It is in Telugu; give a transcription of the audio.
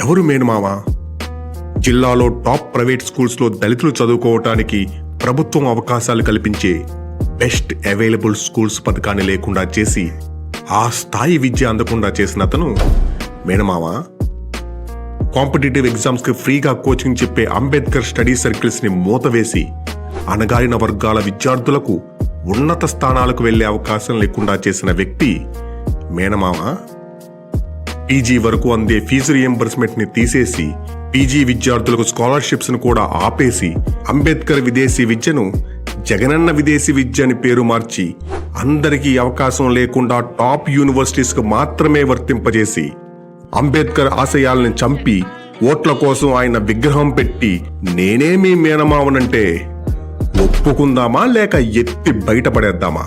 ఎవరు మేనమావా జిల్లాలో టాప్ ప్రైవేట్ స్కూల్స్లో దళితులు చదువుకోవటానికి ప్రభుత్వం అవకాశాలు కల్పించే బెస్ట్ అవైలబుల్ స్కూల్స్ పథకాన్ని లేకుండా చేసి ఆ స్థాయి విద్య అందకుండా చేసిన అతను మేనమామ కాంపిటేటివ్ ఎగ్జామ్స్కి ఫ్రీగా కోచింగ్ చెప్పే అంబేద్కర్ స్టడీ సర్కిల్స్ని మూతవేసి అణగారిన వర్గాల విద్యార్థులకు ఉన్నత స్థానాలకు వెళ్ళే అవకాశం లేకుండా చేసిన వ్యక్తి మేనమామ పీజీ వరకు అందే ఫీజు రియంబర్స్మెంట్ని తీసేసి పీజీ విద్యార్థులకు స్కాలర్షిప్స్ను కూడా ఆపేసి అంబేద్కర్ విదేశీ విద్యను జగనన్న విదేశీ విద్య అని పేరు మార్చి అందరికీ అవకాశం లేకుండా టాప్ యూనివర్సిటీస్కు మాత్రమే వర్తింపజేసి అంబేద్కర్ ఆశయాల్ని చంపి ఓట్ల కోసం ఆయన విగ్రహం పెట్టి నేనే మీ మేనమావనంటే ఒప్పుకుందామా లేక ఎత్తి బయటపడేద్దామా?